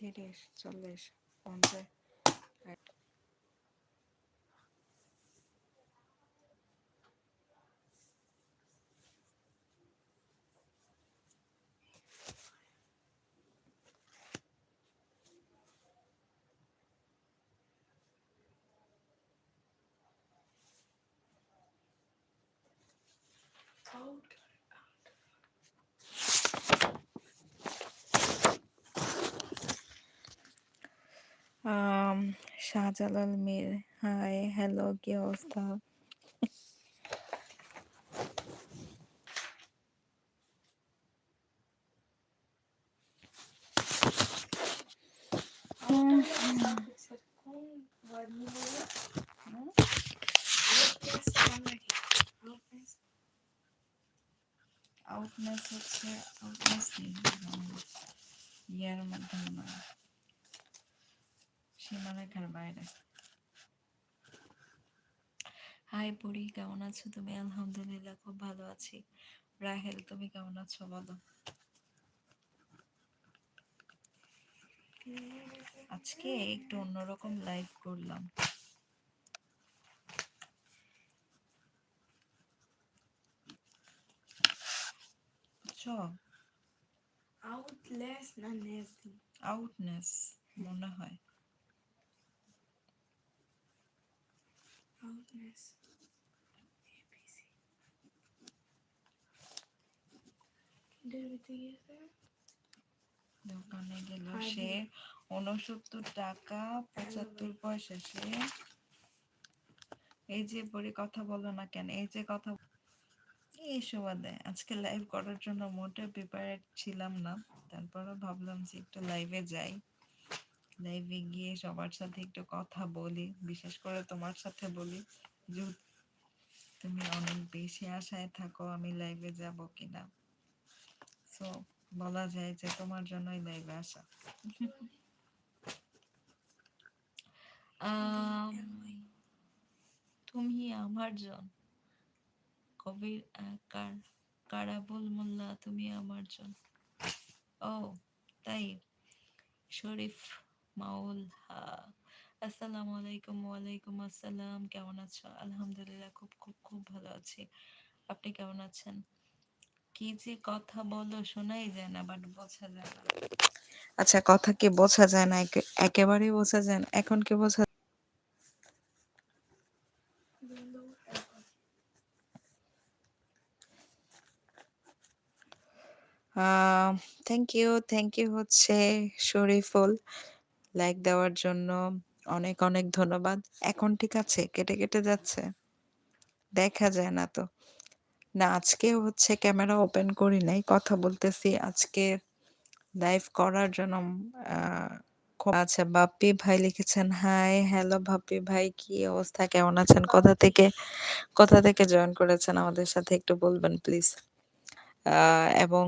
তিরিশ চল্লিশ পঞ্চাশ ষাট। আম, শাহজালাল মীর হাই হ্যালো কি অবস্থা আউটনেস হচ্ছে আউটনেস ইয়ার মাধ্যমে নয় সীমারেখার বাইরে। হাই পরি কেমন আছো তুমি? আলহামদুলিল্লাহ খুব ভালো আছি। রাহেল তুমি কেমন আছো বলো? আজকে একটু অন্যরকম লাইভ করলাম। Outless না. আউটনেস মনে হয়। ABC. কিসের ভিতরে গিয়েছে? দোকানে গেল সে। উনসত্তর টাকা পঁচাত্তর পয়সা সে। এই যে পরে কথা বলো না কেন এই যে কথা এই সুবাদে আজকে লাইভ করার জন্য মোটে প্রিপারেড ছিলাম না। তারপরে ভাবলাম যে একটু লাইভে যাই। লাইভে গিয়ে সবার সাথে একটু কথা বলি, বিশেষ করে তোমার সাথে বলি তুমি অনেক বেশি আশায় থাকো আমি লাইভে যাব কিনা। সো বলা যায় যে তোমার জন্যই লাইভে আসা। তুমি আমার জন, কবির কার, কারাবুল মোল্লা, তুমি আমার জন। ও, তাই, শরীফ মাউল আসসালামু আলাইকুম, ওয়ালাইকুম আসসালাম। কেমন আছো? আলহামদুলিল্লাহ, খুব খুব খুব ভালো আছি। আপনি কেমন আছেন? কি যে কথা বলো, শোনাই যায় না বাট বোঝা যায় না। আচ্ছা কথা কি বোঝা যায় না? একে- একেবারেই বোঝা যায় না। এখন কি বোঝা থ্যাংক ইউ থ্যাংক ইউ হচ্ছে শরীফুল। লাইক দেওয়ার জন্য অনেক অনেক ধন্যবাদ। এখন ঠিক আছে, কেটে কেটে যাচ্ছে। দেখা যায় না তো। না, আজকে হচ্ছে ক্যামেরা ওপেন করি নাই, কথা বলতেছি। আজকে লাইভ করার জন্য আচ্ছা বাপ্পি ভাই লিখেছেন হাই হ্যালো বাপ্পি ভাই, কি অবস্থা? কেমন আছেন? কোথা থেকে কোথা থেকে জয়েন করেছেন? আমাদের সাথে একটু বলবেন প্লিজ এবং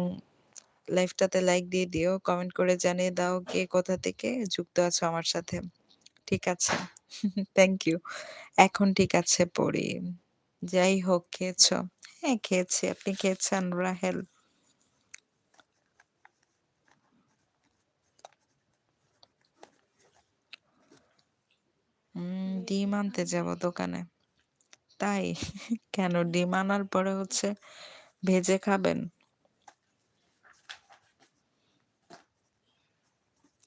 লাইভটাতে লাইক দিয়ে দিও, কমেন্ট করে জানিয়ে দাও কে কোথা থেকে যুক্ত আছো আমার সাথে। ঠিক আছে? থ্যাংক ইউ এখন ঠিক আছে, পড়ি। যাই হোক, খেয়েছো? হ্যাঁ খেয়েছি। আপনি খেয়েছেন, রাহেল? ডিম আনতে যাব দোকানে। তাই? কেন? ডিম আনার পরে হচ্ছে ভেজে খাবেন?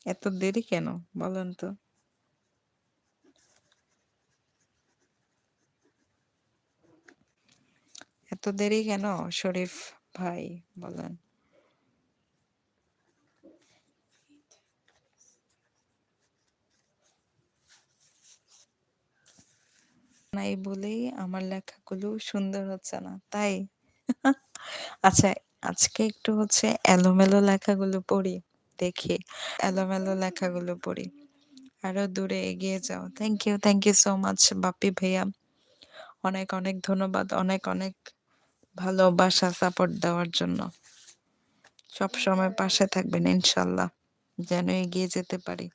এত দেরি কেন? বলেন তো। এত দেরি কেন, শরীফ ভাই? বলেন। নাই বলেই আমার লেখাগুলো সুন্দর হচ্ছে না, তাই? আচ্ছা আজকে একটু হচ্ছে এলোমেলো লেখাগুলো পড়ি। দেখি, এলোমেলো লেখাগুলো পড়ি। আরও দূরে এগিয়ে যাও। Thank you thank you so much Bapi ভাইয়া। অনেক অনেক ধন্যবাদ, অনেক অনেক ভালোবাসা সাপোর্ট দেওয়ার জন্য। সব সময় পাশে থাকবেন, ইনশাল্লাহ, যেন এগিয়ে যেতে পারি।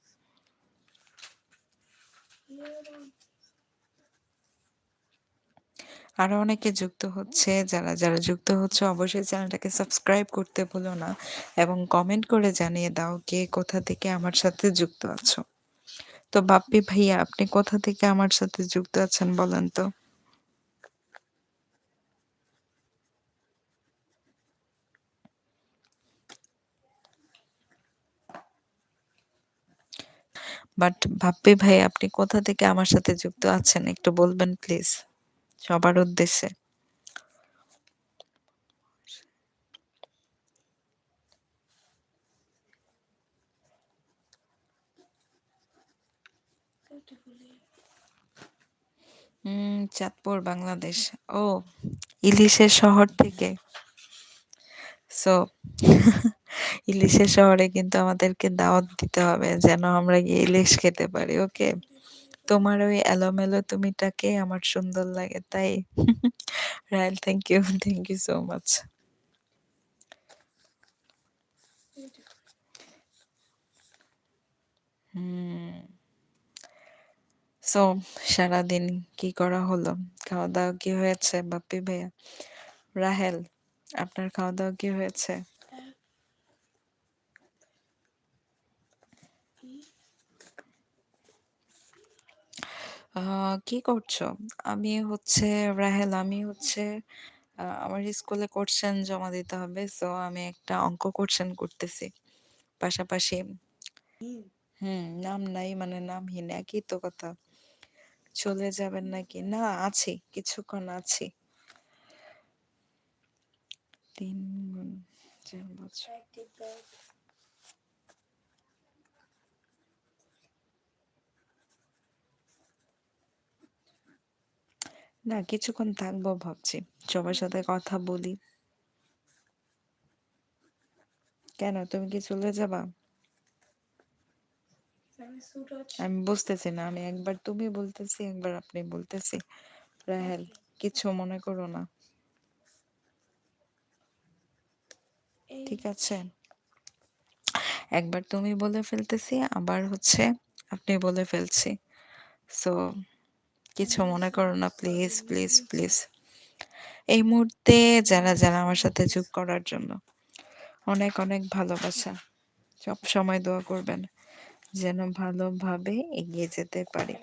আরও অনেকে যুক্ত হচ্ছে। যারা, যারা যুক্ত হচ্ছে অবশ্যই চ্যানেলটাকে সাবস্ক্রাইব করতে ভুলো না এবং কমেন্ট করে জানিয়ে দাও কে কোথা থেকে আমার সাথে যুক্ত আছো। তো বাপ্পি ভাইয়া আপনি কোথা থেকে আমার সাথে যুক্ত আছেন বলেন তো? বাট বাপ্পি ভাই আপনি কোথা থেকে আমার সাথে যুক্ত আছেন একটু বলবেন প্লিজ? সবার উদ্দেশ্যে। হুম, চাঁদপুর বাংলাদেশ। ও ইলিশের শহর থেকে। সো ইলিশের শহরে কিন্তু আমাদেরকে দাওয়াত দিতে হবে যেন আমরা গিয়ে ইলিশ খেতে পারি। ওকে? তোমার ওই এলোমেলো তুমিটাকে আমার সুন্দর লাগে তাই? Rahel thank you, thank you so much. So সারাদিন কি করা হলো? খাওয়া-দাওয়া কি হয়েছে বাপ্পি ভাইয়া? রাহেল আপনার খাওয়া-দাওয়া কি হয়েছে? কি করছ? আমি হচ্ছে রাহেল আমি হচ্ছে আমার স্কুলে কোশ্চেন জমা দিতে হবে। সো আমি একটা অঙ্ক কোশ্চেন করতেছি। পাশাপাশি। হুম, নাম নাই মানে নামহীন একই তো কথা। চলে যাবেন নাকি? না আছি, কিছুক্ষণ আছি। তিন গুণ ৪ বছর। না কিছুক্ষণ থাকব ভাবছি। সবার সাথে কথা বলি। কেন তুমি কি চলে যাবা? আমি বুঝতেছি না। আমি একবার তুমি বলতেছি, একবার আপনি বলতেছি। রাহেল কিছু মনে করো না। ঠিক আছে? একবার তুমি বলে ফেলতেছি, আবার হচ্ছে আপনি বলে ফেলছি। সো কিছু মনে করো না প্লিজ, প্লিজ, প্লিজ। এই মুহূর্তে যারা, যারা আমার সাথে যোগ করার জন্য অনেক, অনেক ভালোবাসা। সব সময় দোয়া করবেন যেন ভালোভাবে এগিয়ে যেতে পারি।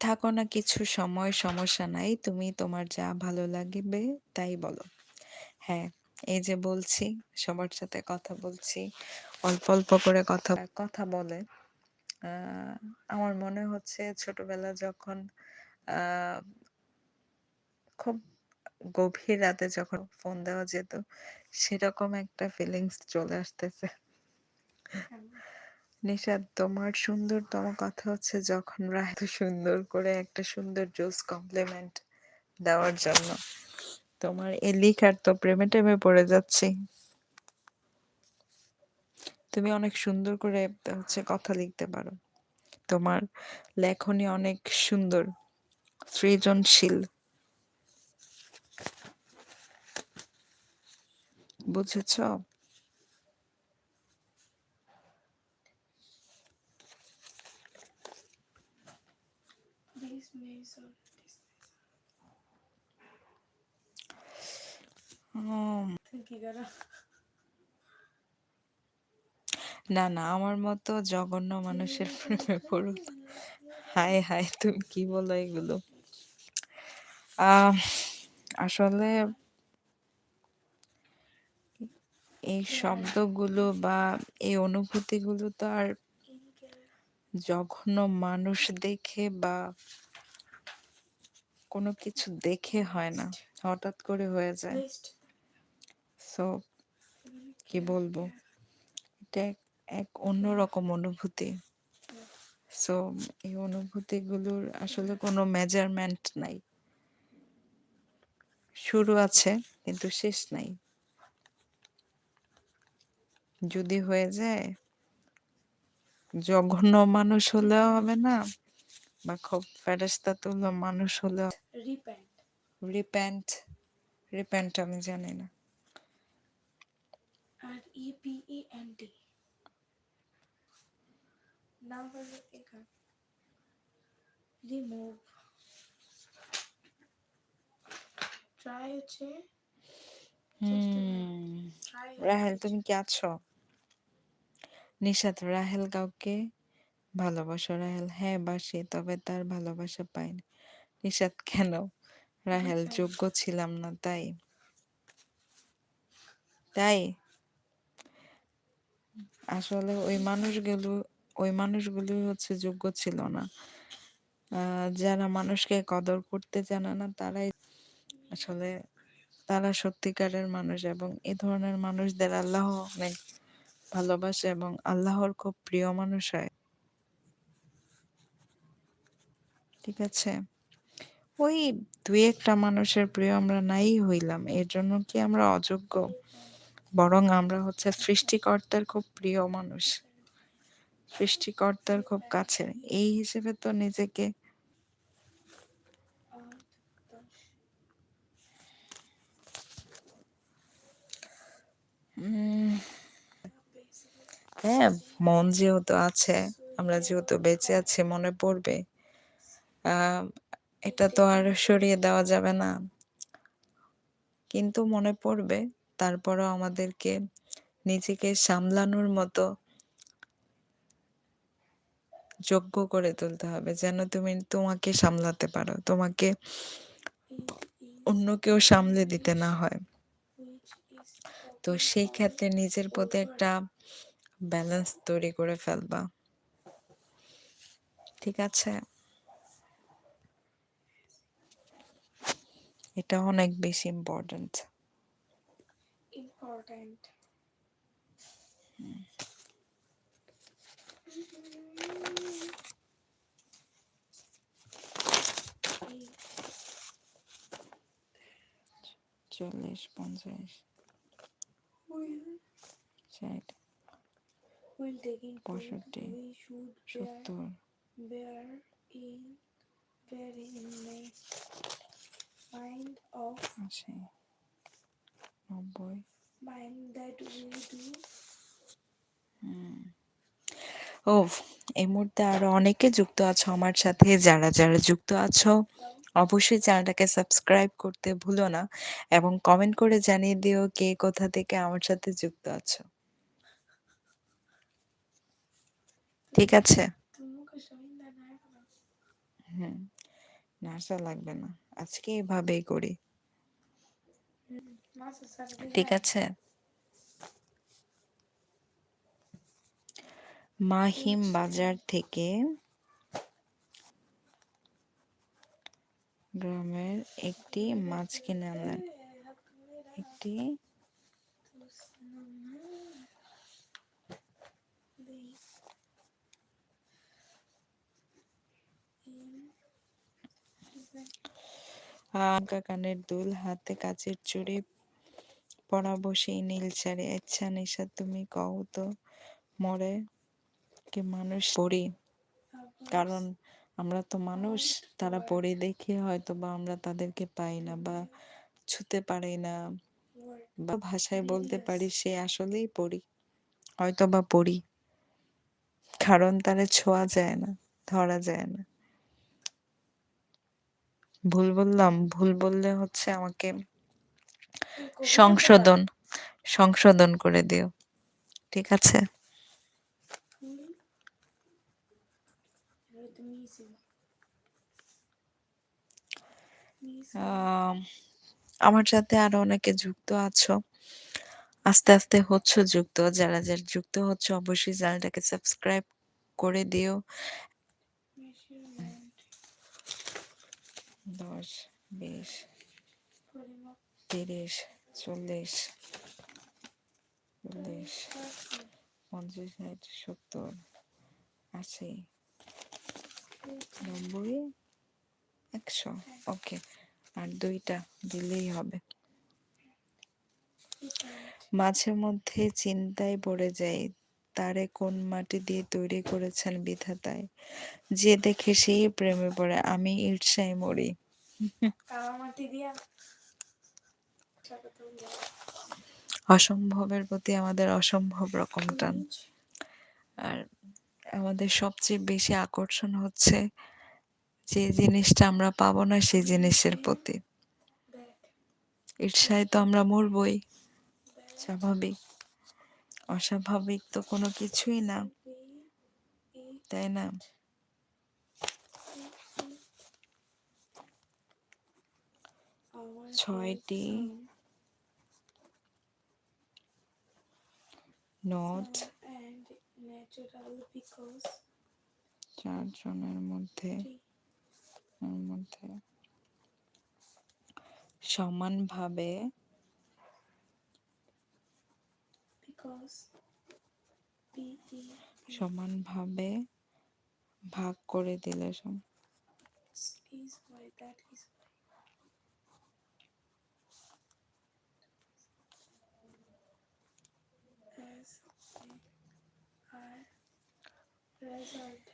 থাকো না কিছু সময় সমস্যা নাই। তুমি তোমার যা ভালো লাগবে তাই বলো। হ্যাঁ, এই যে বলছি, সবার সাথে কথা বলছি। অল্প, অল্প করে কথা কথা বলে আমার মনে হচ্ছে ছোটবেলা যখন খুব গভীর রাতে যখন ফোন দেওয়া যেত, সেরকম একটা ফিলিংস চলে আসতেছে। নিশাদ তোমার সুন্দরতম কথা হচ্ছে যখন রায় সুন্দর করে একটা সুন্দর জোস কমপ্লিমেন্ট দেওয়ার জন্য। তোমার এই লিখার তো প্রেমে টেমে পড়ে যাচ্ছি। তুমি অনেক সুন্দর করে হচ্ছে কথা লিখতে পারো। তোমার লেখনী অনেক সুন্দর, সৃজনশীল। বুঝেছ? দিস মেজার দিস উম তুমি কি করো না, না আমার মতো জঘন্য মানুষের প্রেমে পড়ো। হায়, হায় তুমি কি বলো এগুলো? আসলে এই শব্দগুলো বা এই অনুভূতিগুলো তো আর জঘন্য মানুষ দেখে বা কোনো কিছু দেখে হয় না। হঠাৎ করে হয়ে যায়। সো কি বলব? এটা এক অন্যরকম অনুভূতি। সো এই অনুভূতিগুলোর আসলে কোনো মেজারমেন্ট নাই। শুরু আছে কিন্তু শেষ নাই। যদি হয়ে যায় জঘন্য মানুষ হলেও হবে না বা খুব ফেরেস্তা তুল্য মানুষ হলেও রিপেন্ট রিপেন্ট রিপেন্ট আমি জানি না। আর E P E N T নাম হলো এখান রিমুভ ট্রাই হচ্ছে রাহেল তুমি কি আছো? নিশাত রাহেল কাউকে ভালোবাসো? রাহেল হ্যাঁ বাসি তবে তার ভালোবাসা পাইনি। নিশাত কেন? রাহেল যোগ্য ছিলাম না তাই। তাই? আসলে ওই মানুষগুলো ওই মানুষগুলো হচ্ছে যোগ্য ছিল না। যারা মানুষকে কদর করতে জানে না, তারাই আসলে তারা সত্যিকারের মানুষ এবং এ ধরনের মানুষদের আল্লাহ অনেক ভালোবাসে এবং আল্লাহর খুব প্রিয় মানুষ হয়। ঠিক আছে? ওই দুই একটা মানুষের প্রিয় আমরা নাই হইলাম, এর জন্য কি আমরা অযোগ্য? বরং আমরা হচ্ছে সৃষ্টিকর্তার খুব প্রিয় মানুষ। সৃষ্টিকর্তার খুব কাছে এই হিসেবে তো নিজেকে হ্যাঁ মন যেহেতু আছে, আমরা যেহেতু বেঁচে আছি, মনে পড়বে এটা তো আর সরিয়ে দেওয়া যাবে না। কিন্তু মনে পড়বে তারপরও আমাদেরকে নিজেকে সামলানোর মতো যোগ্য করে তুলতে হবে, যেন তুমি তোমাকে সামলাতে পারো, তোমাকে অন্য কেউ সামলে দিতে না হয়। তো সেই ক্ষেত্রে নিজের প্রতি একটা ব্যালেন্স তৈরি করে ফেলবা। ঠিক আছে? এটা অনেক বেশি important important এই চল্লিশ পঞ্চাশ will ষাট will take into পঁয়ষট্টি, we should bear সত্তর bear in bear in mind of আশি নব্বই Mind that we do. ও এই মুহূর্তে আরও অনেকে যুক্ত আছো আমার সাথে। যারা যারা যুক্ত আছো অবশ্যই চ্যানেলটাকে সাবস্ক্রাইব করতে ভুলো না এবং কমেন্ট করে জানিয়ে দিও কে কোথা থেকে আমার সাথে যুক্ত আছো। ঠিক আছে? হুম না লাগবে না। আজকে এভাবেই করি। ঠিক আছে। মাহিম বাজার থেকে গ্রামের একটি মাছ কিনে আনলেন একটি কানের দুল, হাতে কাচের চুড়ি পরা বসেই নীল শাড়ি আচ্ছা নিশা তুমি কও তো মরে কি মানুষ পড়ি? কারণ আমরা তো মানুষ, তারা পড়ে দেখে হয়তো বা আমরা তাদেরকে পাই না বা ছুতে পারি না বা ভাষায় বলতে পারি সে আসলেই পড়ি হয়তো বা পড়ি। কারণ তারা ছোঁয়া যায় না, ধরা যায় না। ভুল বললাম, ভুল বললে হচ্ছে আমাকে সংশোধন সংশোধন করে দিও। ঠিক আছে? আম, আমার সাথে আরও অনেকে যুক্ত আছো। আস্তে আস্তে হচ্ছে যুক্ত। যারা যারা যুক্ত হচ্ছে অবশ্যই চ্যানেলটাকে সাবস্ক্রাইব করে দিও। দশ বিশ তিরিশ, চল্লিশ চল্লিশ, পঞ্চাশ, ষাট, সত্তর, আশি, নব্বই, একশো। ওকে, আর দুইটা দিলেই হবে। মাঝে মধ্যে চিন্তায় পড়ে যাই, তারে কোন মাটি দিয়ে তৈরি করেছেন বিধাতায়? যে দেখে সেই প্রেমে পড়ে, আমি ঈর্ষায় মরি। অসম্ভবের প্রতি আমাদের অসম্ভব রকম টান আর আমাদের সবচেয়ে বেশি আকর্ষণ হচ্ছে যে জিনিসটা আমরা পাবো না সেই জিনিসের প্রতি। ঈর্ষায় তো আমরা মরবই, স্বাভাবিক। অস্বাভাবিক তো কোনো কিছুই না, তাই না? ছয়টি নোট and natural because চারজনের মধ্যে মধ্যে সমানভাবে E সমানভাবে ভাগ করে দিলে result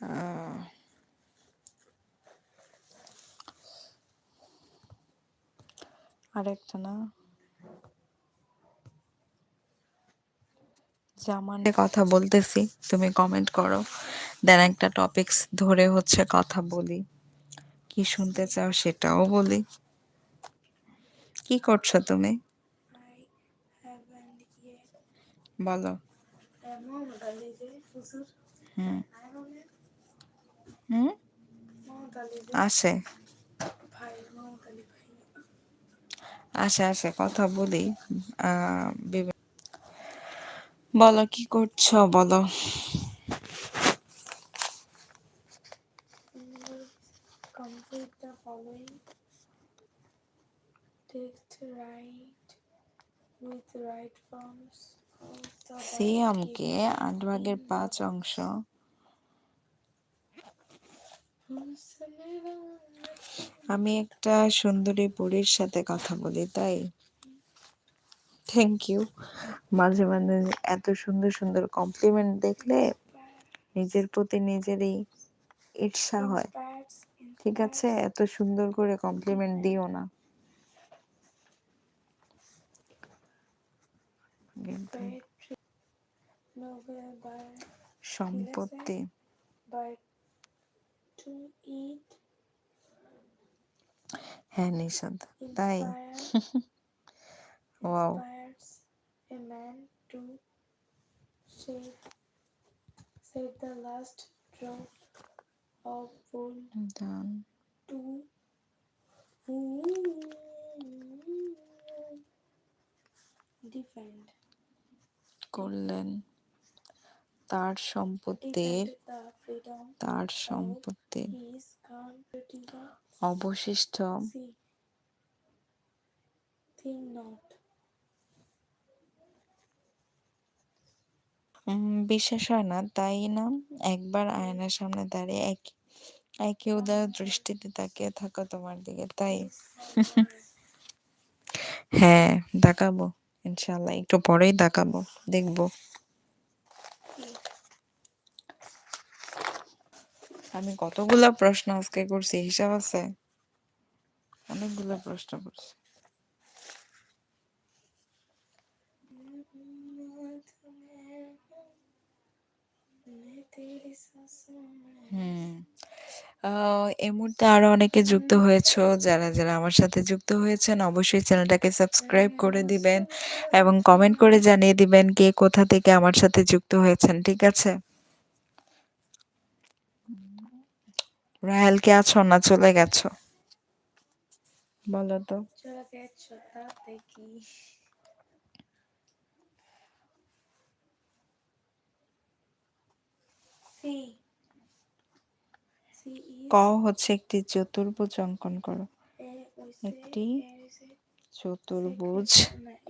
আহ, আরেকটা না? জামানে কথা বলতেছি তুমি কমেন্ট করো। দেন একটা টপিকস ধরে হচ্ছে কথা বলি। কি শুনতে চাও সেটাও বলি। কি করছ তুমি? বলো। হুম। আসে। আসে আসে, কথা বলি। বলো কি করছ বলো। Text right with right forms আট ভাগের পাঁচ অংশ আমি একটা সুন্দরী বুড়ির সাথে কথা বলি তাই থ্যাংক ইউ মাঝে মাঝে এত সুন্দর সুন্দর কমপ্লিমেন্ট দেখলে নিজের প্রতি নিজেরই ঈর্ষা হয় ঠিক আছে এত সুন্দর করে কমপ্লিমেন্ট দিও না সম্পত্তি to eat হ্যাঁ নিষাদ তাই wow inspires a man to shed shed the last drop of wool দান to defend করলেন। তার সম্পত্তির তার সম্পত্তির অবশিষ্ট। বিশ্বাস হয় না তাই না? একবার আয়নার সামনে দাঁড়িয়ে এক একই উদার দৃষ্টিতে তাকিয়ে থাকো তোমার দিকে তাই? হ্যাঁ তাকাবো। ইনশাল্লাহ একটু পরেই তাকাবো দেখব। আমি কতগুলা প্রশ্ন আজকে করছি, হিসাব আছে? অনেকগুলো প্রশ্ন করছি। হুম। এই মুহূর্তে আরও অনেকে যুক্ত হয়েছো। যারা যারা আমার সাথে যুক্ত হয়েছেন, অবশ্যই চ্যানেলটাকে সাবস্ক্রাইব করে দিবেন এবং কমেন্ট করে জানিয়ে দিবেন কে কোথা থেকে আমার সাথে যুক্ত হয়েছেন, ঠিক আছে? রাহেল কে আছো না চলে গেছো? বলো তো। ক হচ্ছে একটি চতুর্ভুজ অঙ্কন করো। একটি চতুর্ভুজ।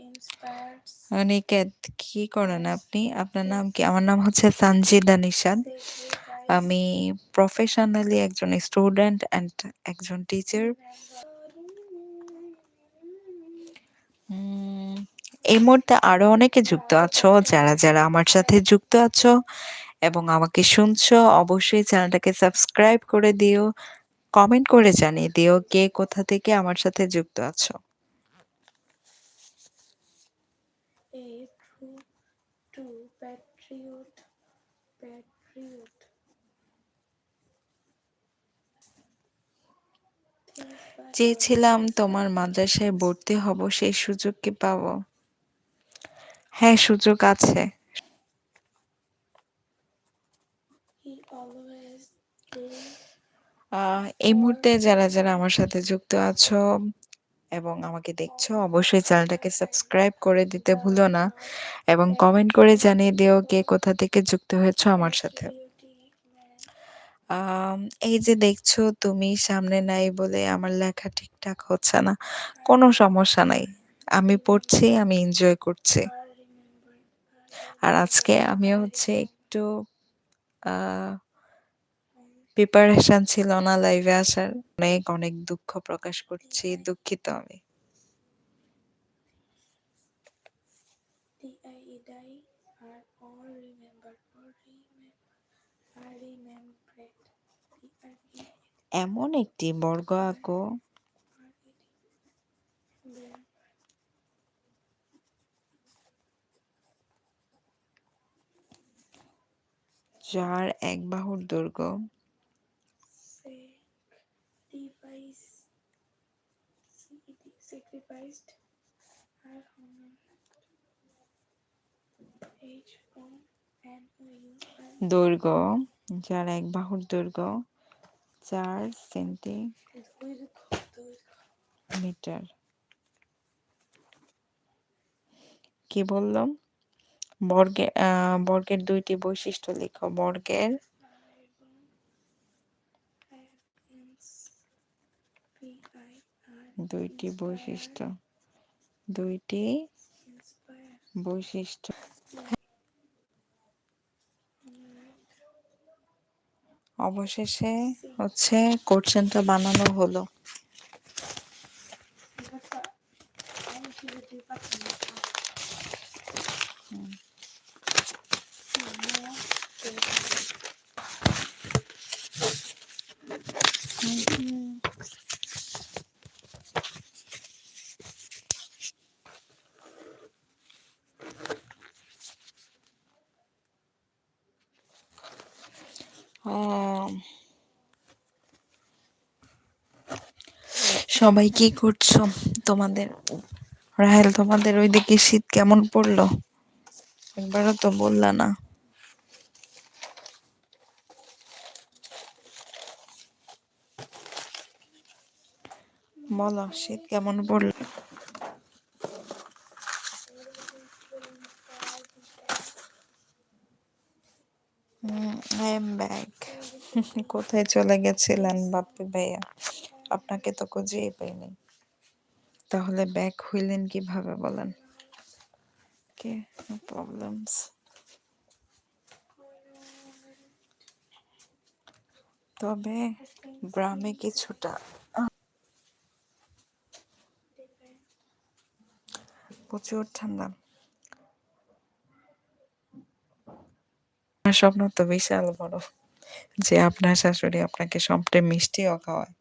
ইন্সপায়ার্স অনিকেত কি করেন আপনি? আপনার নাম কি? আমার নাম হচ্ছে সানজিদা নিশাদ আমি প্রফেশনালি একজন স্টুডেন্ট অ্যান্ড একজন টিচার এই মুহূর্তে আরও অনেকে যুক্ত আছো যারা যারা আমার সাথে যুক্ত আছো। এবং আমাকে শুনছো অবশ্যই চ্যানেলটাকে সাবস্ক্রাইব করে দিও। কমেন্ট করে জানিয়ে দিও কে কোথা থেকে আমার সাথে যুক্ত আছো। Patriot patriot চেয়েছিলাম তোমার মাদ্রাসায় ভর্তি হব সেই সুযোগ কি পাবো? হ্যাঁ, সুযোগ আছে। এই মুহূর্তে যারা, যারা আমার সাথে যুক্ত আছো এবং আমাকে দেখছ অবশ্যই চ্যানেলটাকে সাবস্ক্রাইব করে দিতে ভুলো না এবং কমেন্ট করে জানিয়ে দিও কে কোথা থেকে যুক্ত হয়েছো আমার সাথে। এই যে দেখছ তুমি সামনে নাই বলে আমার লেখা ঠিকঠাক হচ্ছে না। কোনো সমস্যা নাই। আমি পড়ছি, আমি এনজয় করছি। আর আজকে আমিও I হচ্ছে একটু আ um, প্রিপারেশন ছিল না লাইভে আসার। অনেক অনেক দুঃখ প্রকাশ করছি দুঃখিত আমি। এমন একটি বর্গ আঁকো। যার এক বাহুর দৈর্ঘ্য sacrificed are honor যার এক বাহুর দৈর্ঘ্য ৪ দৈর্ঘ্য দৈর্ঘ্য সেন্টিমিটার। কি বললাম? বর্গে আ বর্গের দুইটি বৈশিষ্ট্য লিখো। বর্গের R ২ টি inspire বৈশিষ্ট্য। দুইটি বৈশিষ্ট্য। অবশেষে হচ্ছে কোশ্চেনটা বানানো হলো। হুম। সবাই কি করছ? তোমাদের, রাহেল, তোমাদের ওইদিকে শীত কেমন পড়ল? একবারও তো বললা না। বলো, শীত কেমন পড়ল? কোথায় চলে গেছিলেন বাপ্পি ভাইয়া? আপনাকে তো খুঁজেই পাইনি। তাহলে ব্যাক হইলেন কীভাবে বলেন? Okay, no problems. তবে গ্রামে কিছুটা প্রচুর ঠান্ডা। স্বপ্ন তো বিশাল বড় যে আপনার শাশুড়ি আপনাকে সবটাই মিষ্টিও খাওয়ায়।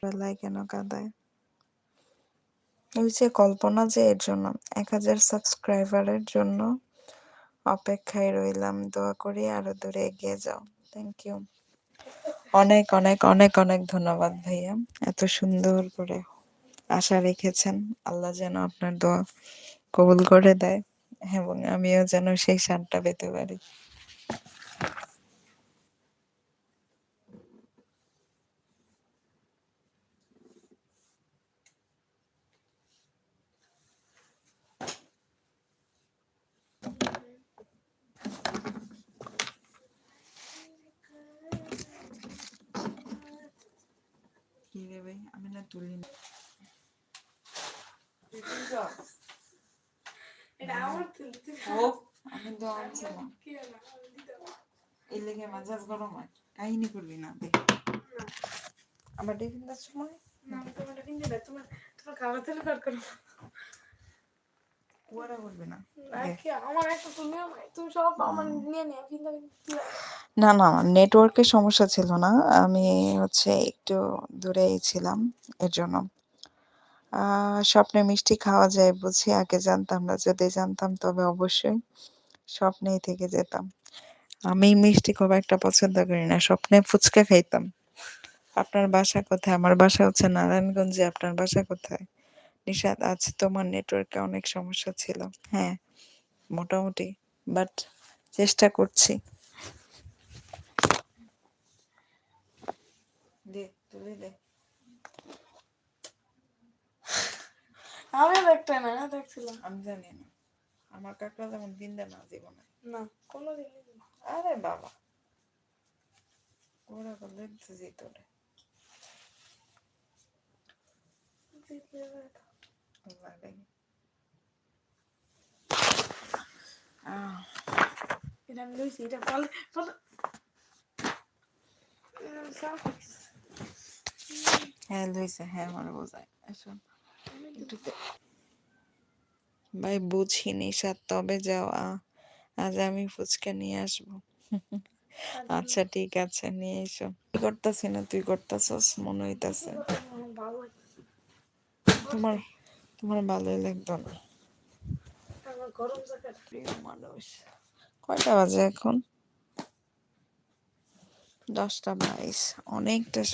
বেলায় কেন কাঁদায়? ওই যে কল্পনা যে এর জন্য ১০০০ সাবস্ক্রাইবারের জন্য অপেক্ষায় রইলাম। দোয়া করি আরও দূরে এগিয়ে যাও। Thank you. অনেক, অনেক, অনেক, অনেক ধন্যবাদ ভাইয়া। এত সুন্দর করে আশা রেখেছেন। আল্লাহ যেন আপনার দোয়া কবুল করে দেয় এবং আমিও যেন সেই শানটা পেতে পারি। কি রে ভাই? আমি না তুলি এটা আমার তুলি তুই হোক আমি তো আনছিলাম কি না আমি দিতে পারব এই লেগে মেজাজ গরম হয়। কাহিনী করবি না দেখ না। আবার টিফিনটার সময় না আমি তোমার কিনতে দেয় তোমার তোমার খাবার তেলে কাট করো। কুয়ারা করবি না আমার একটা তুমিও তুমি সব আমার নিয়ে নিয়ে কিন্তু না না নেটওয়ার্কের সমস্যা ছিল না আমি হচ্ছে একটু দূরেই ছিলাম এর জন্য। স্বপ্নে মিষ্টি খাওয়া যায় বুঝি আগে জানতাম না যদি জানতাম তবে অবশ্যই স্বপ্নেই থেকে যেতাম। আমি মিষ্টি খুব একটা পছন্দ করি না স্বপ্নে ফুচকা খাইতাম। আপনার বাসা কোথায়? আমার বাসা হচ্ছে নারায়ণগঞ্জে আপনার বাসা কোথায়? নিশাদ আজ তোমার নেটওয়ার্কে অনেক সমস্যা ছিল। হ্যাঁ মোটামুটি বাট চেষ্টা করছি। দে তুলে দে। আমি দেখতে না দেখছিলাম। আমি জানি না। আমার কাকা যেমন দিন দেয় না জীবনে। না কোনো দিন আরে বাবা। ওরা করলে যেত রে এটা আমি লইছি এটা বল বল হ্যাঁ লইছে হ্যাঁ বোঝায়। শোন ভাই বুঝিনি সাত তবে যাও আ- আজ আমি ফুচকা নিয়ে আসব। আচ্ছা। ঠিক আছে নিয়ে এসো। কি করতেছি না তুই করতেছস? মনে হইতাছে। তোমার তোমার ভালোই লাগতো না। মানুষ। কয়টা বাজে এখন? দশটা বাইশ। অনেকটা